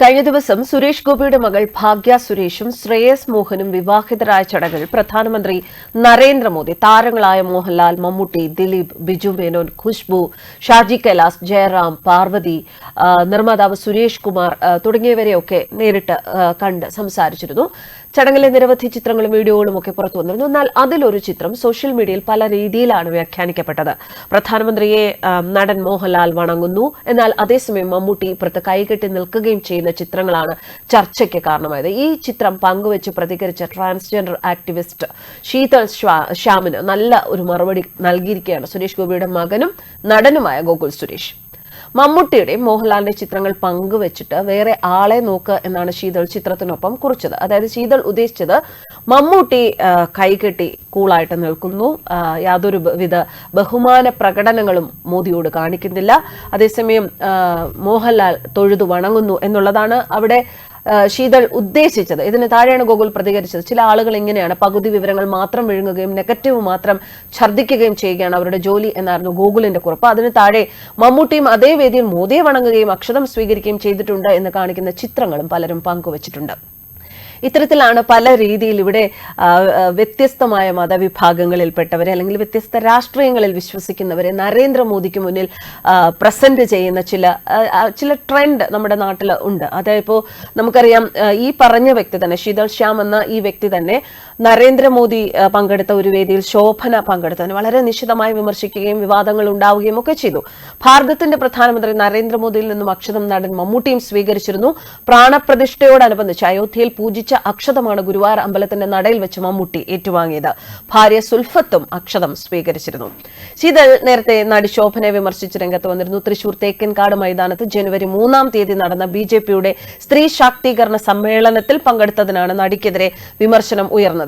കഴിഞ്ഞ ദിവസം സുരേഷ് ഗോപിയുടെ മകൾ ഭാഗ്യ സുരേഷും ശ്രേയസ് മോഹനും വിവാഹിതരായ ചടങ്ങിൽ പ്രധാനമന്ത്രി നരേന്ദ്രമോദി താരങ്ങളായ മോഹൻലാൽ മമ്മൂട്ടി ദിലീപ് ബിജു മേനോൻ ഖുഷ്ബു ഷാജി കൈലാസ് ജയറാം പാർവതി നിർമ്മാതാവ് സുരേഷ് കുമാർ തുടങ്ങിയവരെയൊക്കെ നേരിട്ട് കണ്ട് സംസാരിച്ചിരുന്നു. ചടങ്ങിലെ നിരവധി ചിത്രങ്ങളും വീഡിയോകളും ഒക്കെ പുറത്തു വന്നിരുന്നു. എന്നാൽ അതിലൊരു ചിത്രം സോഷ്യൽ മീഡിയയിൽ പല രീതിയിലാണ് വ്യാഖ്യാനിക്കപ്പെട്ടത്. പ്രധാനമന്ത്രിയെ നടൻ മോഹൻലാൽ വണങ്ങുന്നു. എന്നാൽ അതേസമയം മമ്മൂട്ടി ഇപ്പുറത്ത് കൈകെട്ടി നിൽക്കുകയും ചെയ്യുന്ന. ചിത്രങ്ങളാണ് ചർച്ചയ്ക്ക് കാരണമായത്. ഈ ചിത്രം പങ്കുവച്ച് പ്രതികരിച്ച ട്രാൻസ്ജെൻഡർ ആക്ടിവിസ്റ്റ് ശീതൾ ശ്യാമിന് നല്ല ഒരു മറുപടി നൽകിയിരിക്കുകയാണ് സുരേഷ് ഗോപിയുടെ മകനും നടനുമായ ഗോകുൽ സുരേഷ്. മമ്മൂട്ടിയുടെയും മോഹൻലാലിന്റെ ചിത്രങ്ങൾ പങ്കുവച്ചിട്ട് വേറെ ആളെ നോക്ക് എന്നാണ് ശീതൾ ചിത്രത്തിനൊപ്പം കുറിച്ചത്. അതായത് ശീതൾ ഉദ്ദേശിച്ചത് മമ്മൂട്ടി കൈകെട്ടി കൂളായിട്ട് നിൽക്കുന്നു. യാതൊരു വിധ ബഹുമാന പ്രകടനങ്ങളും മോദിയോട് കാണിക്കുന്നില്ല. അതേസമയം മോഹൻലാൽ തൊഴുതു വണങ്ങുന്നു എന്നുള്ളതാണ് അവിടെ ശീതൾ ഉദ്ദേശിച്ചത്. ഇതിന് താഴെയാണ് ഗോകുൽ പ്രതികരിച്ചത്. ചില ആളുകൾ ഇങ്ങനെയാണ് പകുതി വിവരങ്ങൾ മാത്രം വിഴുങ്ങുകയും നെഗറ്റീവ് മാത്രം ഛർദ്ദിക്കുകയും ചെയ്യുകയാണ് അവരുടെ ജോലി എന്നായിരുന്നു ഗോകുലിന്റെ കുറിപ്പ്. അതിന് താഴെ മമ്മൂട്ടിയും അതേ വേദിയിൽ മോദിയെ വണങ്ങുകയും അക്ഷതം സ്വീകരിക്കുകയും ചെയ്തിട്ടുണ്ട് എന്ന് കാണിക്കുന്ന ചിത്രങ്ങളും പലരും പങ്കുവച്ചിട്ടുണ്ട്. ഇത്തരത്തിലാണ് പല രീതിയിൽ ഇവിടെ വ്യത്യസ്തമായ മതവിഭാഗങ്ങളിൽപ്പെട്ടവരെ അല്ലെങ്കിൽ വ്യത്യസ്ത രാഷ്ട്രീയങ്ങളിൽ വിശ്വസിക്കുന്നവരെ നരേന്ദ്രമോദിക്ക് മുന്നിൽ പ്രസന്റ് ചെയ്യുന്ന ചില ചില ട്രെൻഡ് നമ്മുടെ നാട്ടിൽ ഉണ്ട്. അതായത് ഇപ്പോൾ നമുക്കറിയാം ഈ പറഞ്ഞ വ്യക്തി തന്നെ ശീതൾ ശ്യാം എന്ന ഈ വ്യക്തി തന്നെ നരേന്ദ്രമോദി പങ്കെടുത്ത ഒരു വേദിയിൽ ശോഭന പങ്കെടുത്തതിന് വളരെ നിശിതമായി വിമർശിക്കുകയും വിവാദങ്ങൾ ഉണ്ടാവുകയും ഒക്കെ ചെയ്തു. ഭാരതത്തിന്റെ പ്രധാനമന്ത്രി നരേന്ദ്രമോദിയിൽ നിന്നും അക്ഷതം നടൻ മമ്മൂട്ടിയും സ്വീകരിച്ചിരുന്നു. പ്രാണപ്രതിഷ്ഠയോടനുബന്ധിച്ച് അയോധ്യയിൽ പൂജിച്ച അക്ഷതമാണ് ഗുരുവായൂർ അമ്പലത്തിന്റെ നടയിൽ വെച്ച് മമ്മൂട്ടി ഏറ്റുവാങ്ങിയത്. ഭാര്യ സുൽഫത്തും അക്ഷതം സ്വീകരിച്ചിരുന്നു. ശീതൽ നേരത്തെ നടി ശോഭനെ വിമർശിച്ച് രംഗത്ത് വന്നിരുന്നു. തൃശൂർ തേക്കൻകാട് മൈതാനത്ത് ജനുവരി മൂന്നാം തീയതി നടന്ന ബി സ്ത്രീ ശാക്തീകരണ സമ്മേളനത്തിൽ പങ്കെടുത്തതിനാണ് നടിക്കെതിരെ വിമർശനം ഉയർന്നത്.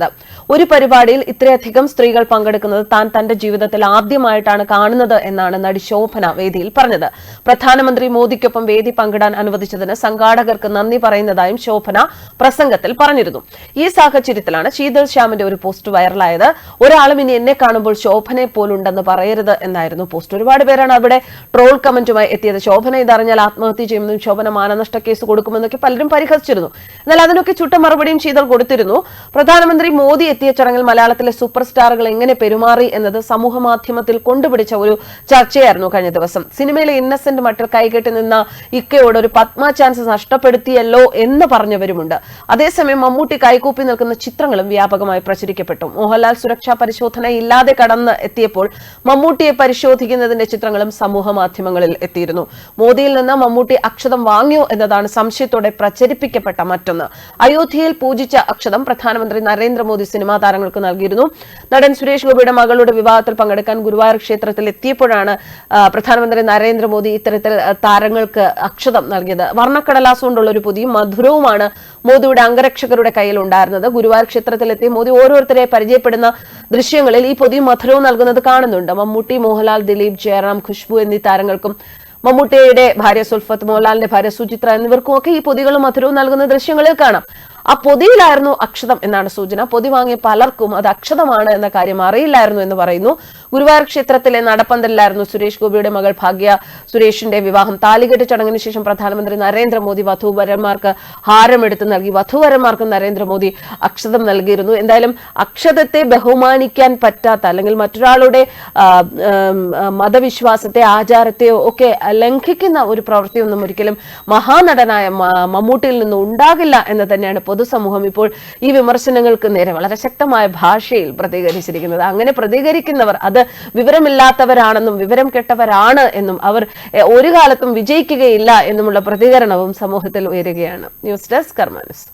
ഒരു പരിപാടിയിൽ ഇത്രയധികം സ്ത്രീകൾ പങ്കെടുക്കുന്നത് താൻ തന്റെ ജീവിതത്തിൽ ആദ്യമായിട്ടാണ് കാണുന്നത് എന്നാണ് നടി ശോഭന വേദിയിൽ പറഞ്ഞത്. പ്രധാനമന്ത്രി മോദിക്കൊപ്പം വേദി പങ്കിടാൻ അനുവദിച്ചതിന് സംഘാടകർക്ക് നന്ദി പറയുന്നതായും ശോഭന പ്രസംഗത്തിൽ പറഞ്ഞിരുന്നു. ഈ സാഹചര്യത്തിലാണ് ശീതൾ ശ്യാമിന്റെ ഒരു പോസ്റ്റ് വൈറലായത്. ഒരാളും ഇനി എന്നെ കാണുമ്പോൾ ശോഭനെ പോലുണ്ടെന്ന് പറയരുത് എന്നായിരുന്നു പോസ്റ്റ്. ഒരുപാട് പേരാണ് അവിടെ ട്രോൾ കമന്റുമായി എത്തിയത്. ശോഭന ഇതറിഞ്ഞാൽ ആത്മഹത്യ ചെയ്യുമെന്നും ശോഭന മാനനഷ്ട കേസ് കൊടുക്കുമെന്നൊക്കെ പലരും പരിഹസിച്ചിരുന്നു. എന്നാൽ അതിനൊക്കെ ചുട്ട മറുപടിയും ശീതൾ കൊടുത്തിരുന്നു. പ്രധാനമന്ത്രി മോദി എത്തിയ ചടങ്ങിൽ മലയാളത്തിലെ സൂപ്പർ സ്റ്റാറുകൾ എങ്ങനെ പെരുമാറി എന്നത് സമൂഹ മാധ്യമത്തിൽ കൊണ്ടുപിടിച്ച ഒരു ചർച്ചയായിരുന്നു കഴിഞ്ഞ ദിവസം. സിനിമയിലെ ഇന്നസെന്റ് മട്ടിൽ കൈകെട്ടി നിന്ന ഇക്കയോട് ഒരു പത്മ ചാൻസ് നഷ്ടപ്പെടുത്തിയല്ലോ എന്ന് പറഞ്ഞവരുമുണ്ട്. അതേസമയം മമ്മൂട്ടി കൈകൂപ്പി നിൽക്കുന്ന ചിത്രങ്ങളും വ്യാപകമായി പ്രചരിക്കപ്പെട്ടു. മോഹൻലാൽ സുരക്ഷാ പരിശോധന ഇല്ലാതെ കടന്ന് എത്തിയപ്പോൾ മമ്മൂട്ടിയെ പരിശോധിക്കുന്നതിന്റെ ചിത്രങ്ങളും സമൂഹ മാധ്യമങ്ങളിൽ എത്തിയിരുന്നു. മോദിയിൽ നിന്ന് മമ്മൂട്ടി അക്ഷതം വാങ്ങിയോ എന്നതാണ് സംശയത്തോടെ പ്രചരിപ്പിക്കപ്പെട്ട മറ്റൊന്ന്. അയോധ്യയിൽ പൂജിച്ച അക്ഷതം പ്രധാനമന്ത്രി നരേന്ദ്രമോദി സിനിമാ താരങ്ങൾക്ക് നൽകിയിരുന്നു. നടൻ സുരേഷ് ഗോപിയുടെ മകളുടെ വിവാഹത്തിൽ പങ്കെടുക്കാൻ ഗുരുവായൂർ ക്ഷേത്രത്തിൽ എത്തിയപ്പോഴാണ് പ്രധാനമന്ത്രി നരേന്ദ്രമോദി ഇത്തരത്തിൽ താരങ്ങൾക്ക് അക്ഷതം നൽകിയത്. വർണക്കടലാസ് കൊണ്ടുള്ള ഒരു പുതിയ മധുരവുമാണ് മോദിയുടെ അംഗരക്ഷകരുടെ കയ്യിൽ ഉണ്ടായിരുന്നത്. ഗുരുവായൂർ ക്ഷേത്രത്തിലെത്തി മോദി ഓരോരുത്തരെ പരിചയപ്പെടുന്ന ദൃശ്യങ്ങളിൽ ഈ പുതിയ മധുരവും നൽകുന്നത് കാണുന്നുണ്ട്. മമ്മൂട്ടി മോഹൻലാൽ ദിലീപ് ജയറാം ഖുഷ്ബു എന്നീ താരങ്ങൾക്കും മമ്മൂട്ടിയുടെ ഭാര്യ സുൽഫത്ത് മോഹൻലാലിന്റെ ഭാര്യ സുചിത്ര എന്നിവർക്കും ഒക്കെ ഈ പൊതികളും മധുരവും നൽകുന്ന ദൃശ്യങ്ങളിൽ കാണാം. ആ പൊതിയിലായിരുന്നു അക്ഷതം എന്നാണ് സൂചന. പൊതി വാങ്ങിയ പലർക്കും അത് അക്ഷതമാണ് എന്ന കാര്യം അറിയില്ലായിരുന്നു എന്ന് പറയുന്നു. ഗുരുവായൂർ ക്ഷേത്രത്തിലെ നടപ്പന്തലിലായിരുന്നു സുരേഷ് ഗോപിയുടെ മകൾ ഭാഗ്യ സുരേഷിന്റെ വിവാഹം. താലികെട്ട് ചടങ്ങിന് ശേഷം പ്രധാനമന്ത്രി നരേന്ദ്രമോദി വധുവരന്മാർക്ക് ഹാരമെടുത്ത് നൽകി. വധുവരന്മാർക്ക് നരേന്ദ്രമോദി അക്ഷതം നൽകിയിരുന്നു. എന്തായാലും അക്ഷതത്തെ ബഹുമാനിക്കാൻ പറ്റാത്ത അല്ലെങ്കിൽ മറ്റൊരാളുടെ മതവിശ്വാസത്തെ ആചാരത്തെയോ ഒക്കെ ലംഘിക്കുന്ന ഒരു പ്രവൃത്തിയൊന്നും ഒരിക്കലും മഹാനടനായ മമ്മൂട്ടിയിൽ നിന്ന് ഉണ്ടാകില്ല എന്ന് തന്നെയാണ് പൊതുസമൂഹം ഇപ്പോൾ ഈ വിമർശനങ്ങൾക്ക് നേരെ വളരെ ശക്തമായ ഭാഷയിൽ പ്രതികരിച്ചിരിക്കുന്നത്. അങ്ങനെ പ്രതികരിക്കുന്നവർ അത് വിവരമില്ലാത്തവരാണെന്നും വിവരം കെട്ടവരാണ് എന്നും അവർ ഒരു കാലത്തും വിജയിക്കുകയില്ല എന്നുമുള്ള പ്രതികരണവും സമൂഹത്തിൽ ഉയരുകയാണ്. News desk കർമാനസ്